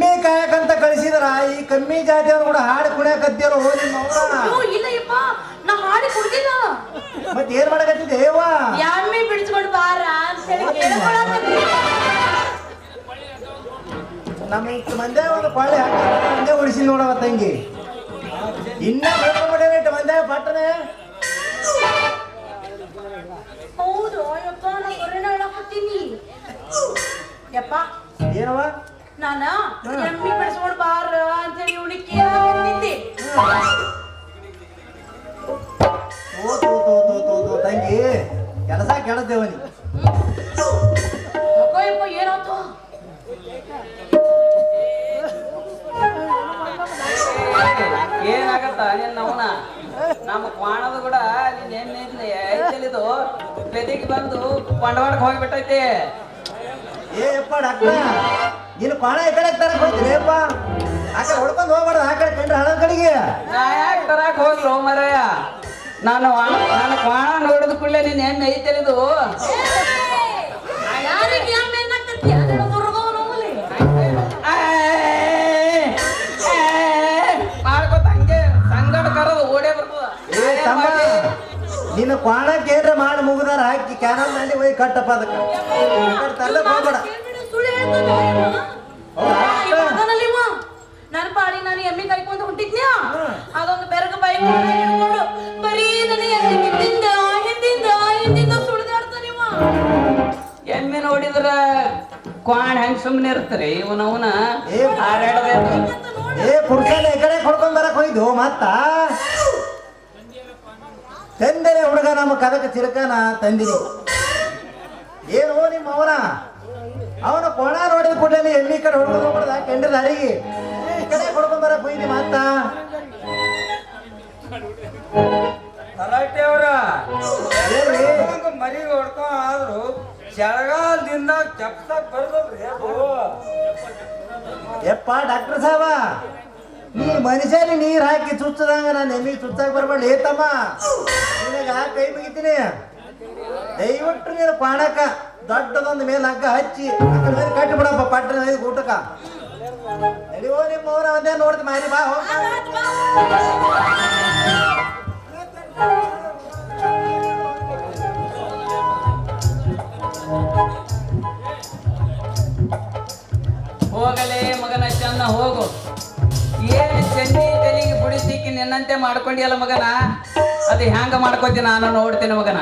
ಎಮ್ಮೆ ಕಾಯಕಂತ ಕಳಿಸಿದ್ರ ಈ ಕಮ್ಮಿ ಜಾತಿಯವ್ರು ಕೂಡ ಹಾಡು ಕುಣಿಯಾಕತ್ತೀರ ಹೋಗಿ ಹಾಡಿ ಮತ್ತೆ ಏನ್ ಮಾಡಕತ್ತಿದ್ದೆ ಯವ್ವ ನಮ್ಮ ಇಷ್ಟು ಮಂದೆ ಒಂದು ಕೊಳ್ಳೆ ಮಂದೆ ಉಳಿಸಿ ನೋಡವ ತಂಗಿ. ಇನ್ನ ಮಾಡ್ಯಾರ ಮಂದೆ ಪಟ್ಟನೆ ಹೌದು ಏನವ ನಾನ? ಎಮ್ಮಿ ಬಿಡಿಸ್ಕೊಂಡು ಬಾರ ಅಂತ ಹೇಳಿ ಇವಳಿಗೆ ಕೇಳಕತ್ತಿದ್ದೆ ತೋ ತೋ ತೋ ತೋ ತೋ ತೋ ತಂಗಿ ಕೆಲಸ ಕೆಡದೇವನಿ ಅಕ್ಕ ಯಪ್ಪ ಏನಾಯ್ತು? ಏನಾಗತ್ತ ನಿನ್ನ ಅವನ ನಮ್ಮ ಕ್ವಾಣದ ಕೂಡ ನೀನ್ ಎಣ್ಣೆ ಐತಲಿದು. ಬೆದಿಗೆ ಬಂದು ಬಂಡವಾಳಕ್ಕೆ ಹೋಗ್ಬಿಟ್ಟೈತಿ. ಏ ಅಪ್ಪ ಡಾಕ್ಟ್ರ ನೀನು ಕೋಣ ಈ ಕಡೆ ತರಕ್ ಹೋಗ್ತೀನಿ ಆಕೆ ಆ ಕಡೆ ಹೊಡ್ಕೊಂಡು ಹೋಗ್ಬಾರ್ದು ಆ ಕಡೆ ಕಂಡ್ರೆ ಹಳದ ಕಡೆಗೆ. ನಾ ಯಾಕೆ ತರಕ್ ಹೋಗ್ಲು ಮರಯ್ಯ ನಾನು ನಾನು ನನ್ನ ಕ್ವಾಣ ನೋಡಿದ ಕೂಡಲೇ ನೀನು ಹೆಮ್ಮೆ ಐತಲಿದು ನನ್ನ. ಮಾಡ್ಕೊತ ಹಂಗೆ ಸಂಗಡ ಕರದು ಓಡೇ ಬರ್ತದ ಏ ತಮ್ಮ ನಿನ್ನ ಕ್ವಾಣಕ್ಕೆ ಏನ್ರ ಮಾಡಿ ಮುಗಿದಾರ ಹಾಕಿ ಕ್ಯಾನಲ್ನಲ್ಲಿ ಹೋಗಿ ಕಟ್ಟಪ್ಪ ಅದಕ್ಕೆ. ತಲೆ ಹೋಗ್ಬೇಡ. ನನ್ನ ಪಾಡಿ ನಾನು ಎಮ್ಮೆ ಕೈಕೊಂಡು ಹೊಂಟಿದ್ನ್ಯಾ ಅದೊಂದು ಬೆರಗ ಬೈಕ್ ಹಿಡ್ಕೊಂಡು ಬರೀ ಎಮ್ಮೆ ಹಿಂದಿಂದ ಹಿಂದಿಂದ ಎಮ್ಮೆ ನೋಡಿದ್ರ ಕ್ವಾಣ ಹೆಂಗ್ ಸುಮ್ಮನೆ ಇರ್ತಾರೆ ಏ ಹಾರಾಡಬೇಕು ಏ ಪುರುಷನ ಈ ಕಡೆ ಹೊಡ್ಕೊಂಡ್ ಬರಕ್ ಹೋಯ್ದು ಮತ್ತ ತಂದರೆ ಹುಡುಗ ನಮ್ಮ ಕದಕ ಚಿರಕನ ತಂದಿನಿ ಏನು ನಿಮ್ಮ ಅವನ? ಅವನ ಕೋಣ ನೋಡಿದ ಕೂಡಲೇ ಎಲ್ಲಿ ಕಡೆ ಹೊಡ್ಕೊಂಡು ಹೋಗ್ಬಿಡ್ದ? ಕೆಂಡದ ಅಡಿಗೆ ಈ ಕಡೆ ಹೊಡ್ಕೊಂಡ್ ಬರ ಬೈನಿ ಮಾತ. ತಲಾಟೆ ಅವ್ರ? ಮರಿ ಹೊಡ್ಕೊಂಡ್ ಆದ್ರು ಚಳಗಾಲದಿಂದ ಚಪ್ಸಾಕ್ ಬರ್ದಲ್ರಿ ಅದು ಯಪ್ಪ ಡಾಕ್ಟರ್ ಸಾಹೇಬ ನೀ ಮನುಷ್ಯನಿ ನೀರ್ ಹಾಕಿ ಚುಚ್ಚದಂಗ ನಾನು ಎಮ್ಮಿ ಚುಚ್ಚಾಕ್ ಬರ್ಬೇಡ ಏತಮ್ಮ ನಿನಗ ಕೈ ಮುಗಿತೀನಿ. ದಯವಿಟ್ಟು ನೀನು ಪಾಣಕ. ದೊಡ್ಡದೊಂದು ಮೇಲೆ ಹಗ್ಗ ಹಚ್ಚಿ ಕಟ್ಟಿ ಬಿಡಪ್ಪ ಪಟ್ಟಣ ಊಟಕ್ಕ. ನಿಮ್ಮ ಊರ ಒಂದೇ ನೋಡ್ತಿ ಮಾರಿ, ಬಾ ಹೋಗ್. ಹೋಗಲೇ ಮಗನ ಚೆನ್ನ ಹೋಗು. ಏನು ಚೆನ್ನಿ ತಲೆಗೆ ಬುಡಿಸಿಕ್ಕಿ ನಿನ್ನಂತೆ ಮಾಡ್ಕೊಂಡಿಯಲ್ಲ ಮಗನ? ಅದು ಹ್ಯಾಂಗ ಮಾಡ್ಕೊತೀನಿ ನಾನು ನೋಡ್ತೇನೆ ಮಗನ.